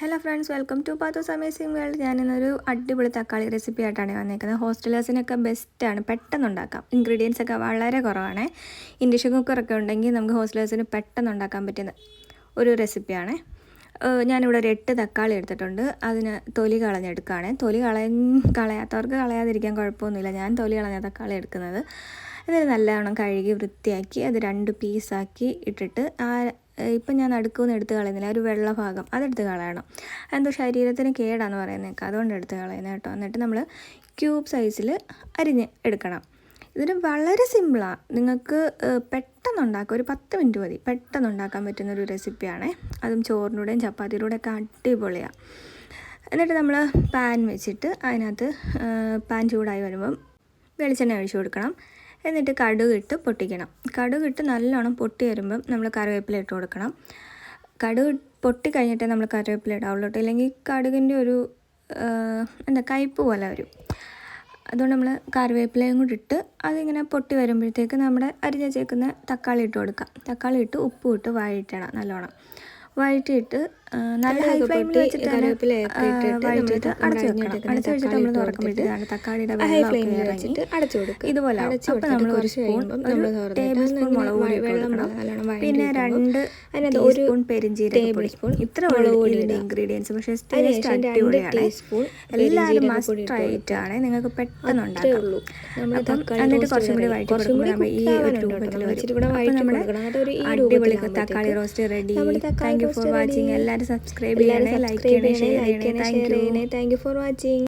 Hello friends welcome to പാത്തോസ് amazing world ഞാനിന്നൊരു അടിപൊളി തക്കാളി റെസിപ്പി ആയിട്ടാണ് വന്നേക്കുന്നത്. ഹോസ്റ്റലേഴ്സിനൊക്കെ ബെസ്റ്റാണ് പെട്ടെന്ന് ഉണ്ടാക്കാം ഇൻഗ്രീഡിയൻസ് ഒക്കെ വളരെ കുറവാണ്. ഇൻഡക്ഷൻ കുക്കറൊക്കെ ഉണ്ടെങ്കിൽ നമുക്ക് ഹോസ്റ്റലേഴ്സിന് പെട്ടെന്ന് ഉണ്ടാക്കാൻ പറ്റുന്ന ഒരു റെസിപ്പിയാണ് ഞാനിവിടെ ഒരു എട്ട് തക്കാളി എടുത്തിട്ടുണ്ട്. അതിന് തൊലി കളഞ്ഞെടുക്കുകയാണ്. തൊലി കളയ കളയാത്തവർക്ക് കളയാതിരിക്കാൻ കുഴപ്പമൊന്നുമില്ല. ഞാൻ തൊലി കളഞ്ഞ തക്കാളി എടുക്കുന്നത്. എന്നിട്ട് നല്ലവണ്ണം കഴുകി വൃത്തിയാക്കി അത് രണ്ട് പീസാക്കി ഇട്ടിട്ട് ആ ഇപ്പം ഞാൻ നടുക്കുമെന്ന് എടുത്ത് കളയുന്നില്ല ഒരു വെള്ള ഭാഗം അതെടുത്ത് കളയണം. എന്തോ ശരീരത്തിന് കേടാന്ന് പറയുന്നേക്കാം അതുകൊണ്ട് എടുത്ത് കളയുന്നത് കേട്ടോ. എന്നിട്ട് നമ്മൾ ക്യൂബ് സൈസിൽ അരിഞ്ഞ് എടുക്കണം. ഇതിന് വളരെ സിമ്പിളാണ് നിങ്ങൾക്ക് ഏഹ്, പെട്ടെന്ന് ഉണ്ടാക്കാം ഒരു പത്ത് മിനിറ്റ് മതി. പെട്ടെന്ന് ഉണ്ടാക്കാൻ പറ്റുന്ന ഒരു റെസിപ്പിയാണേ. അതും ചോറിനൂടെയും ചപ്പാത്തിയിലൂടെ ഒക്കെ അടിപൊളിയാണ് എന്നിട്ട് നമ്മൾ പാൻ വെച്ചിട്ട് അതിനകത്ത് പാൻ ചൂടായി വരുമ്പം വെളിച്ചെണ്ണ ഒഴിച്ചു കൊടുക്കണം. എന്നിട്ട് കടുക് ഇട്ട് പൊട്ടിക്കണം. കടുക് ഇട്ട് നല്ലോണം പൊട്ടി വരുമ്പം നമ്മൾ കറിവേപ്പില ഇട്ട് കൊടുക്കണം. കടുക് പൊട്ടി കഴിഞ്ഞിട്ടേ നമ്മൾ കറിവേപ്പില ഇടാവുള്ളൂ. ഇല്ലെങ്കിൽ കടുകിന്റെ ഒരു എന്താ കയ്പ്പ് പോലെ വരും. അതുകൊണ്ട് നമ്മൾ കറിവേപ്പിലയും കൂടി ഇട്ട് അതിങ്ങനെ പൊട്ടി വരുമ്പോഴത്തേക്ക് നമ്മുടെ അരിഞ്ഞ ചേക്കുന്ന തക്കാളി ഇട്ട് കൊടുക്കാം. തക്കാളി ഇട്ട് ഉപ്പ് ഇട്ട് വഴറ്റണം നല്ലോണം. വഴറ്റിയിട്ട് നല്ല ഹൈ ഫ്ലെയിമിൽ വെച്ചിട്ട് വഴറ്റിയിട്ട് അടച്ചു വെക്കണം. അടച്ചു വെച്ചിട്ട് നമ്മൾ തുറക്കുമ്പോഴത്തേക്കാണ് തക്കാളിയുടെ ഹൈ വെള്ളമൊക്കെ ഫ്ലെയിമിൽ വെച്ചിട്ട് അടച്ചു കൊടുക്കുക. ഇതുപോലെ. അപ്പോൾ നമ്മൾ ഒരു സ്പൂൺ ഒരു നമ്മൾ തുറന്നിട്ട് ടേബിൾ സ്പൂൺ മുളക് പൊടി കൊടുക്കണം. പിന്നെ രണ്ട് അതിനകത്ത് ഒരു ടേബിൾ സ്പൂൺ. ഇത്ര മുളക് ഇൻഗ്രീഡിയൻസ് പക്ഷേ ടേസ്റ്റ് അടിപൊളിയാണ്. എല്ലാവരും മസ്റ്റ് നിങ്ങൾക്ക് പെട്ടെന്ന് അത്രേ ഉണ്ടാക്കാം. അപ്പം തക്കാളി എന്നിട്ട് roast കുറച്ചും കൂടി വഴറ്റി ഈ ഒരു. രൂപത്തിൽ വഴറ്റി നമ്മുടെ അടിപൊളി തക്കാളി roast ready thank you for watching എല്ലാവരും സബ്സ്ക്രൈബ് ചെയ്യണേ ലൈക്ക് ചെയ്യണേ ഷെയർ ചെയ്യണേ. Thank you for watching